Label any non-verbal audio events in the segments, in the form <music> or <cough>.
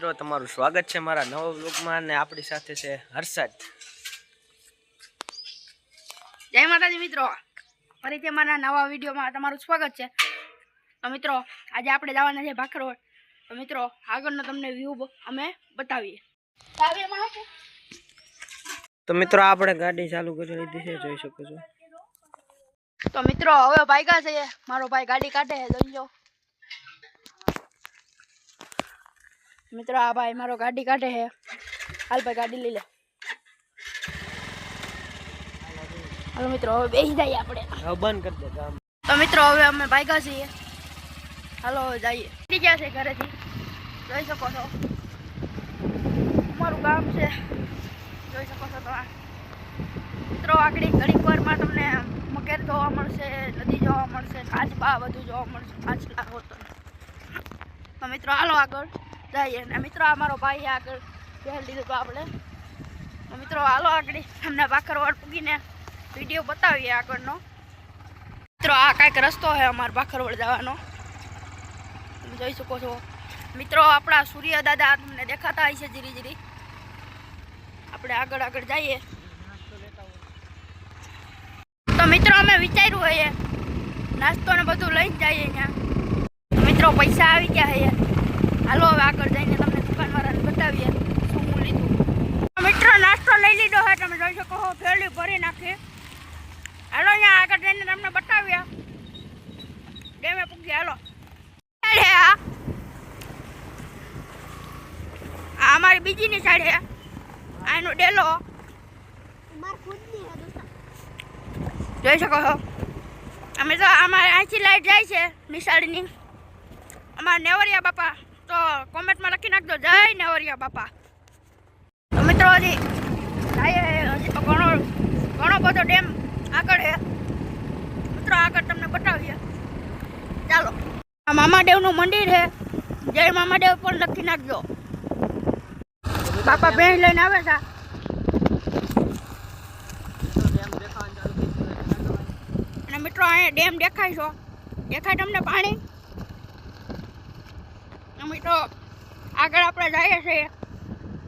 મિત્રો તમારું સ્વાગત છે મારા નવા વ્લોગમાં અને આપણી સાથે છે હર્ષદ. જય માતાજી મિત્રો. ફરીથી મારા નવા વિડીયોમાં તમારું સ્વાગત છે. તો મિત્રો આજે આપણે જવાના છે ભાખરોડ તો મિત્રો આગળનો તમને વ્યૂ અમે બતાવીએ. તો મિત્રો આપણે ગાડી ચાલુ કરી લીધી છે જોઈ શકો છો. તો મિત્રો હવે ભાગ્યા છે મારો ભાઈ ગાડી કાઢે જોઈ મિત્રો આ ભાઈ મારો ગાડી કાઢે છે. હાલ ભાઈ ગાડી લઈ લે. હાલો મિત્રો હવે બેસી જઈએ આપણે. બંધ કરી દે કામ તો મિત્રો હવે અમે ભાગ્યા છીએ. હાલો જઈએ. નીકળી ગયા છે ઘરેથી. જોઈ શકો છો. અમારું ગામ છે. જોઈ શકો છો તમે. મિત્રો આગળ ઘડીક વારમાં તમને મકેર જોવા મળશે નદી જોવા મળશે કાચબા બધું જોવા મળશે કાચલા હોતો તો મિત્રો હાલો આગળ. જઈએ અને મિત્રો, અમારો મારો ભાઈ આગળ બેસી લીધું તો આપણે. મિત્રો, હાલો આગળ. તમને ભાખરવાડ પૂગીને વીડિયો બતાવીએ આગળનો. મિત્રો, આ કાંઈક રસ્તો છે અમારો ભાખરવડ જવાનો. તમે જોઈ શકો છો. મિત્રો, આપણા સૂર્ય દાદા તમને દેખાતા હશે જીરી જીરી આપણે આગળ આગળ જઈએ. તો મિત્રો, અમે વિચાર્યું હોઈએ, નાસ્તો ને બધું લઈને જઈએ અહીંયા. તો મિત્રો, પૈસા આવી ગયા છે હાલો હવે આગળ જઈને તમને દુકાનવાળાને બતાવીએ શું હું લીધું. મિત્રો નાસ્તો લઈ લીધો હોય તમે જોઈ શકો છો ફેરલી ભરી નાખી. હાલો અહીંયા આગળ જઈને તમને બતાવીએ. ડેમે પૂગી હાલો. આ. અમારી બીજીની સાઈડ હે. આનો ડેલો. જોઈ શકો છો. અમે તો અમારે અહીંથી લાઈટ જાય છે નિશાળની અમારા નેવરિયા બાપા તો કોમેન્ટમાં લખી નાખજો. જય નવરિયા બાપા. તો મિત્રો હજી હજી તો ઘણો ઘણો બધો ડેમ આગળ છે મિત્રો આગળ તમને બતાવીએ. ચાલો. મામાદેવનું મંદિર છે જય મામાદેવ પણ લખી નાખજો. બાપા બેન લઈને આવે છે. અને મિત્રો અહીંયા ડેમ દેખાય છો. દેખાય તમને પાણી? મિત્રો આગળ આપણે જઈએ છીએ.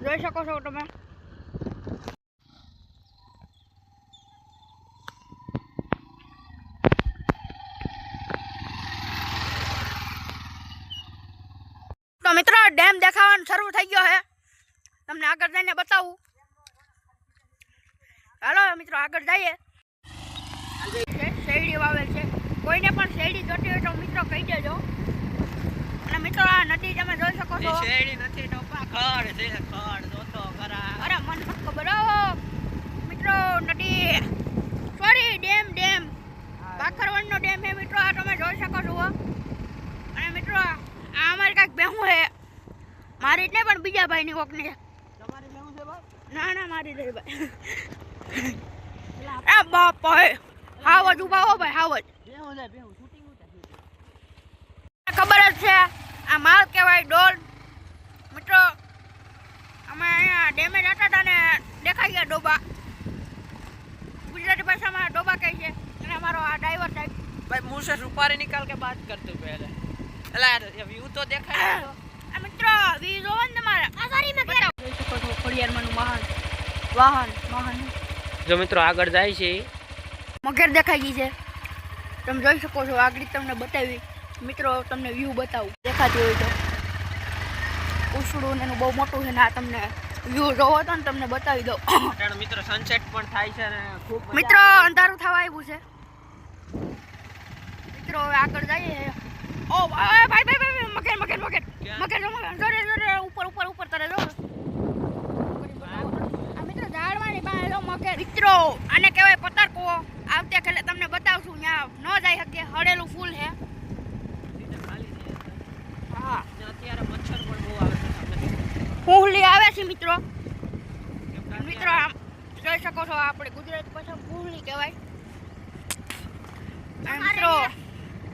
જોઈ શકો છો તમે. તો મિત્રો, ડેમ દેખાવાનું શરૂ થઈ ગયો છે. તમને આગળ જઈને બતાવું. હાલો મિત્રો, આગળ જઈએ. શેરડી વાવેલ છે. કોઈને પણ શેરડી જોતી હોય તો મિત્રો કહી દેજો. અને મિત્રો આ નદી તમે જોઈ શકો છો. શેરડી નથી તો ખડ છે ખડ જોતો ખરા. અરે મન ખબર હો મિત્રો નદી. Sorry dam dam. ભાખરવણનો ડેમ છે મિત્રો આ તમે જોઈ શકો છો અને મિત્રો આ અમારે કાંઈક બેહું છે. મારી જ નહીં પણ બીજા ભાઈની કોકની તમારે લેવું છે ભાઈ ના ના મારી દે ભાઈ. આ બાપ હે જ ઊભા હો ભાઈ હાવજ બેહું છે બેહું. ખબર જ છે આ માલ કહેવાય ડોલ. મિત્રો અમે અહીંયા ડેમેજ હતા હતા ને દેખાઈ ગયા ડોબા. ગુજરાતી ભાષામાં ડોબા કહે છે અને અમારો આ ડ્રાઈવર સાહેબ. ભાઈ મું સે રૂપારી નિકાલ કે વાત કરતું પહેલે? એટલે વ્યૂ તો દેખાય મિત્રો વ્યૂ જોવો ને તમારે. આ સારી મેં જોઈ શકો છો ખોડિયારમાંનું વાહન. વાહન વાહન. જો મિત્રો આગળ જાય છે. મગર દેખાઈ ગઈ છે. તમે જોઈ શકો છો આગળ તમને બતાવી. મિત્રો તમને વ્યૂ બતાવું. દેખાતી હોય તો. ઉછળું એનું બહુ મોટું છે ને આ તમને વ્યૂ જોવો તો ને તમને બતાવી દઉં. મિત્રો સનસેટ પણ થાય છે ખૂબ મિત્રો અંધારું થવા આવ્યું છે. મિત્રો હવે આગળ જઈએ. ઓ ભાઈ ભાઈ ભાઈ ભાઈ મગર મગર? મગર જોરે જોરે ઉપર ઉપર ઉપર તરે જો. આ મિત્રો ઝાડવાની પાસે જો મગર મિત્રો આને કહેવાય પતરકો આવતે ખેલે તમને બતાવશું ત્યાં ન જઈ શકીએ હળેલું ફૂલ છે છે ખાલી છે. હા ને અત્યારે મચ્છર પણ બહુ આવે છે સામે. ફૂલી આવે છે મિત્રો. મિત્રો આમ જોઈ શકો છો આપણે ગુજરાતી ભાષામાં ફૂલી કહેવાય. અને મિત્રો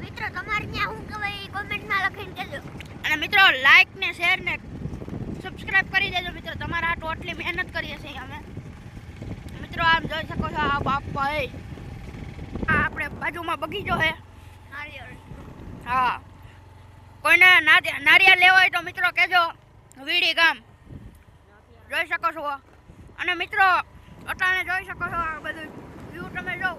મિત્રો તમારે ત્યાં શું કહેવાય? કોમેન્ટમાં લખીને કહેજો. અને મિત્રો લાઈક ને શેર ને સબસ્ક્રાઇબ કરી દેજો મિત્રો. તમારા આટલી મહેનત કરીએ છીએ અમે. મિત્રો આમ જોઈ શકો છો આ બાપા એ. આ આપણે બાજુમાં બગીચો છે. હા. કોઈને નારિયેળ લેવા હોય તો મિત્રો કહેજો. વીડી ગામ. જોઈ શકો છો. અને મિત્રો અત્યારે જોઈ શકો છો આ બધું વ્યૂ તમે જો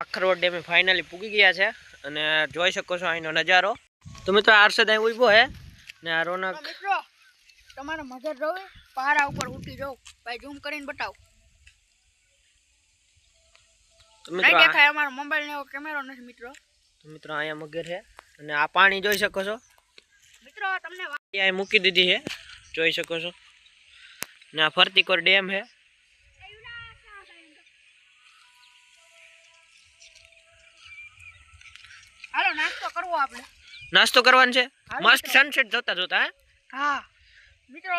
આખરોડ ડેમે ફાઇનલી પૂગી ગયા છે અને જોઈ શકો છો અહીંનો નજારો. તો મિત્રો આરસદ અહીં ઊભો હે ને આ રોનક તમારે મજા જોવી? પહાડા ઉપર ઉઠી જાઓ ભાઈ ઝૂમ કરીને બતાવો. નહીં દેખાય અમારો મોબાઈલ ને એવો કેમેરો નથી મિત્રો. મિત્રો અહીંયા મગર છે અને આ પાણી જોઈ શકો છો. મિત્રો તમને વાત મૂકી દીધી છે. જોઈ શકો છો. ને આ ફરતીકોર ડેમ છે. હાલો નાસ્તો કરવો આપણે. નાસ્તો કરવાનો છે. મસ્ત સનસેટ જોતા જોતા હા. મિત્રો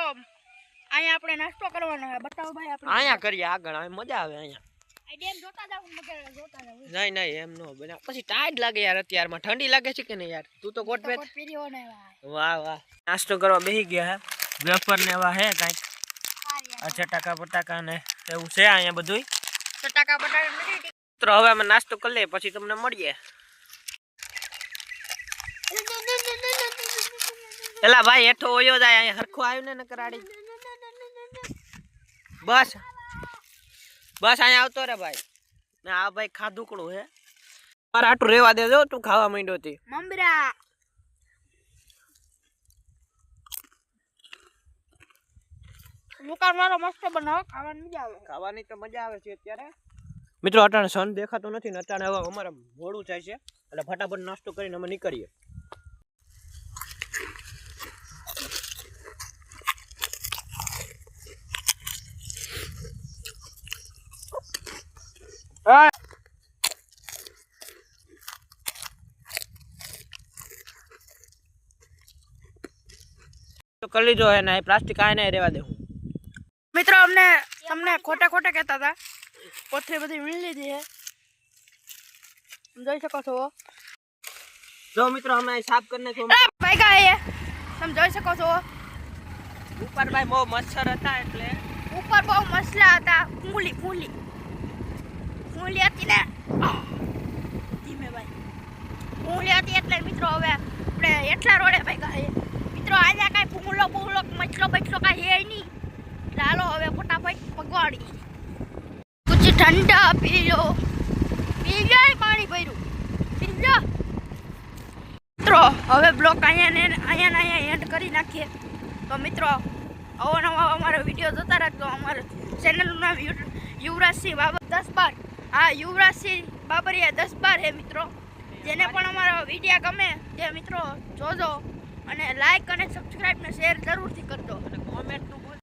અહીંયા આપણે નાસ્તો કરવાનો છે. બતાવો ભાઈ આપણે. અહીંયા કરીએ આગળ અહીં મજા આવે અહીંયા. આ ડેમ જોતા જાવ મગર જોતા જાવ. નહીં નહીં એમ નો બને. પછી ટાઈટ લાગે યાર અત્યારમાં. ઠંડી લાગે છે કે નહીં યાર? તું તો કોટ પહેર કોટ પહેર્યો ને ભાઈ વાહ વાહ. નાસ્તો કરવા બેસી ગયા હે. વેફર ને એવા હે કાંઈક. સારી આ ચટાકા પટાકા ને એવું છે અહીંયા બધું ટકા બટાકા નથી તો હવે અમે નાસ્તો કરી લઈએ પછી તમને મળીએ. <laughs> એલા ભાઈ હેઠો ઓયો જાય અહીંયા હરખું આવ્યું ને નકરાડી બસ. બસ અહીંયા આવતો રે ભાઈ. ને આ ભાઈ ખાધુકડું હે. મારે આટલું રેવા દેજો તું ખાવા માંડ્યો હતી મમરા. મસ્ત બનાવો ખાવાની મજા આવે. ખાવાની તો મજા આવે છે અત્યારે. મિત્રો અટાણે સન દેખાતો નથી ને અટાણે હવે અમારે મોડું થાય છે. એટલે ફટાફટ નાસ્તો કરીને અમે નીકળીએ. તો કરી લીધો હે ને પ્લાસ્ટિક આ નહીં રહેવા દે હું. મિત્રો અમને તમને ખોટા ખોટા કહેતા હતા. કોથળી બધી વીણી લીધી છે તમે જોઈ શકો છો. જો મિત્રો અમે અહીં સાફ કરીને છો એ ભાઈ ગાય તમે જોઈ શકો છો. ઉપર ભાઈ બહુ મચ્છર હતા એટલે. ઉપર બહુ મસલા હતા. ફૂલી ફૂલી ફૂલી હતી ને. આહ! ધીમે ભાઈ. ફૂલી હતી એટલે મિત્રો હવે આપણે એટલા રોડે ભાઈ ગાય મિત્રો, આજે કાંઈ ફૂલો ફૂલો મચલો બચલો કાંઈ હે નહીં. ચાલો હવે ફટાફટ પગવાડી કુછ ઠંડા પી લો. પી જાય પાણી ભર્યું. પી જા મિત્રો, હવે બ્લોક અહીંયા ને અહીંયા ને અહીંયા એન્ડ કરી નાખીએ. તો મિત્રો આવો નવા અમારો વીડિયો જોતા રાખજો. અમારું ચેનલનું નામ યુવરાજસિંહ બાબર દસ બાર. હા, યુવરાજસિંહ બાબરિયા દસ બાર હે મિત્રો. જેને પણ અમારો વીડિયો ગમે તે મિત્રો, જોજો. અને લાઈક અને સબસ્ક્રાઈબ ને શેર જરૂરથી કરજો. કોમેન્ટનું